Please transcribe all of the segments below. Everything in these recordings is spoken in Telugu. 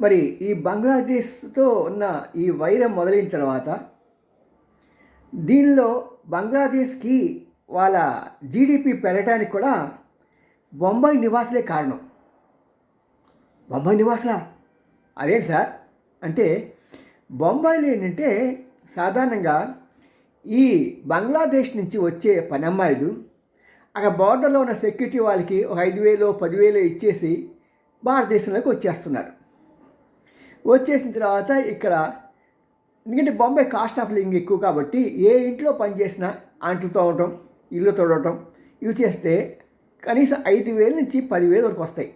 మరి ఈ బంగ్లాదేశ్తో ఉన్న ఈ వైరం మొదలైన తర్వాత దీనిలో బంగ్లాదేశ్కి వాళ్ళ జీడిపి పెరగడానికి కూడా బొంబాయి నివాసులే కారణం. బొంబాయి నివాసులా? అదేంటి సార్? అంటే బొంబాయిలో ఏంటంటే సాధారణంగా ఈ బంగ్లాదేశ్ నుంచి వచ్చే పని అమ్మాయిలు అక్కడ బార్డర్లో ఉన్న సెక్యూరిటీ వాళ్ళకి ఒక ఐదు వేలు పదివేలు ఇచ్చేసి భారతదేశంలోకి వచ్చేస్తున్నారు. వచ్చేసిన తర్వాత ఇక్కడ ఎందుకంటే బొంబాయి కాస్ట్ ఆఫ్ లివింగ్ ఎక్కువ కాబట్టి ఏ ఇంట్లో పనిచేసినా అంట్లు తోమటం ఇల్లు తోడటం ఇవి చేస్తే కనీసం ఐదు వేల నుంచి పదివేలు వరకు వస్తాయి.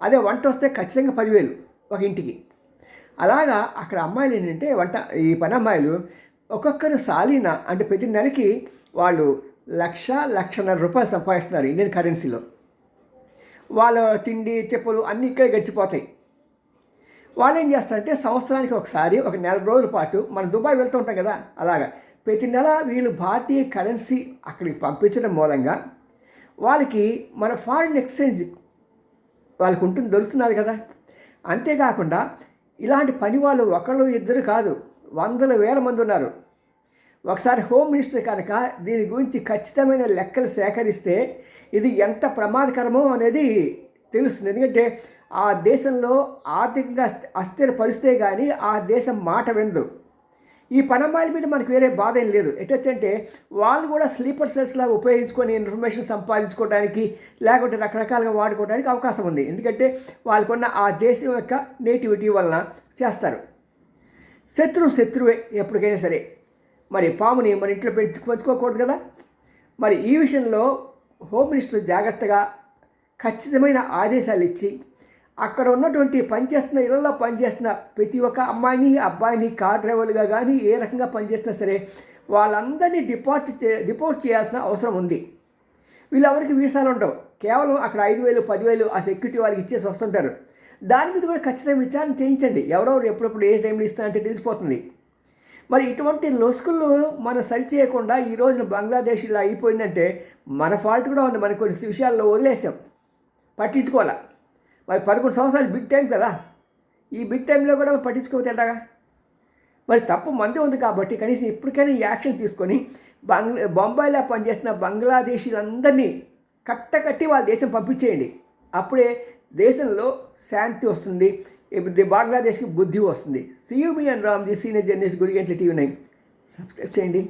అదే వంట వస్తే ఖచ్చితంగా పదివేలు ఒక ఇంటికి. అలాగా అక్కడ అమ్మాయిలు ఏంటంటే వంట ఈ పని అమ్మాయిలు ఒక్కొక్కరు సాలీన అంటే ప్రతి నెలకి వాళ్ళు లక్ష లక్షన్నర రూపాయలు సంపాదిస్తున్నారు ఇండియన్ కరెన్సీలో. వాళ్ళ తిండి తిప్పలు అన్నీ ఇక్కడే గడిచిపోతాయి. వాళ్ళు ఏం చేస్తారంటే సంవత్సరానికి ఒకసారి ఒక నెల రోజుల పాటు మనం దుబాయ్ వెళ్తూ ఉంటాం కదా అలాగా. ప్రతి నెల వీళ్ళు భారతీయ కరెన్సీ అక్కడికి పంపించడం మూలంగా వాళ్ళకి మన ఫారిన్ ఎక్స్చేంజ్ వాళ్ళకు ఉంటుంది దొరుకుతున్నారు కదా. అంతేకాకుండా ఇలాంటి పని వాళ్ళు ఒకళ్ళు ఇద్దరు కాదు వందల వేల మంది ఉన్నారు. ఒకసారి హోమ్ మినిస్టర్ కనుక దీని గురించి ఖచ్చితమైన లెక్కలు సేకరిస్తే ఇది ఎంత ప్రమాదకరమో అనేది తెలుస్తుంది. ఎందుకంటే ఆ దేశంలో ఆర్థికంగా అస్థిర పరిస్తే కానీ ఆ దేశం మాట వెందు ఈ పనమ్మాయిల మీద మనకు వేరే బాధ ఏం లేదు. ఎటొచ్చంటే వాళ్ళు కూడా స్లీపర్ సెల్స్లా ఉపయోగించుకొని ఇన్ఫర్మేషన్ సంపాదించుకోవడానికి లేకుంటే రకరకాలుగా వాడుకోవడానికి అవకాశం ఉంది. ఎందుకంటే వాళ్ళకున్న ఆ దేశం యొక్క నేటివిటీ వలన చేస్తారు. శత్రువు శత్రువే ఎప్పటికైనా సరే. మరి పాముని మన ఇంట్లో పెంచు పెంచుకోకూడదు కదా? మరి ఈ విషయంలో హోమ్ మినిస్టర్ జాగ్రత్తగా ఖచ్చితమైన ఆదేశాలు ఇచ్చి అక్కడ ఉన్నటువంటి పనిచేస్తున్న ఇళ్ళలో పనిచేస్తున్న ప్రతి ఒక్క అమ్మాయిని అబ్బాయిని కార్ డ్రైవర్లుగా కానీ ఏ రకంగా పనిచేస్తున్నా సరే వాళ్ళందరినీ డిపార్ట్ చే డిపోర్ట్ చేయాల్సిన అవసరం ఉంది. వీళ్ళెవరికి వీసాలు ఉండవు. కేవలం అక్కడ ఐదు వేలు పదివేలు ఆ సెక్యూరిటీ వాళ్ళకి ఇచ్చేసి వస్తుంటారు. దాని మీద కూడా ఖచ్చితంగా విచారణ చేయించండి. ఎవరెవరు ఎప్పుడెప్పుడు ఏ టైంలో ఇస్తానంటే తెలిసిపోతుంది. మరి ఇటువంటి లొసుకులు మనం సరిచేయకుండా ఈ రోజున బంగ్లాదేశ్ ఇలా అయిపోయిందంటే మన ఫాల్ట్ కూడా ఉంది. మన కొన్ని విషయాల్లో వదిలేసాం పట్టించుకోవాలా? మరి పదకొండు సంవత్సరాలు బిగ్ టైం కదా. ఈ బిగ్ టైంలో కూడా మనం పట్టించుకోకపోతే ఎలాగా? మరి తప్పు మందే ఉంది కాబట్టి కనీసం ఇప్పటికైనా ఈ యాక్షన్ తీసుకొని బంగ్ బొంబాయిలో పనిచేస్తున్న బంగ్లాదేశీలందరినీ కట్టకట్టి వాళ్ళ దేశం పంపించేయండి. అప్పుడే దేశంలో శాంతి వస్తుంది. బంగ్లాదేశ్కి బుద్ధి వస్తుంది. సియూబి and Ramji senior journalist Gudigantla TV nine. Subscribe చేయండి.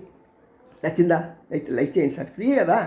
నచ్చిందా? అయితే లైక్ చేయండి. సార్ ఫ్రీ కదా.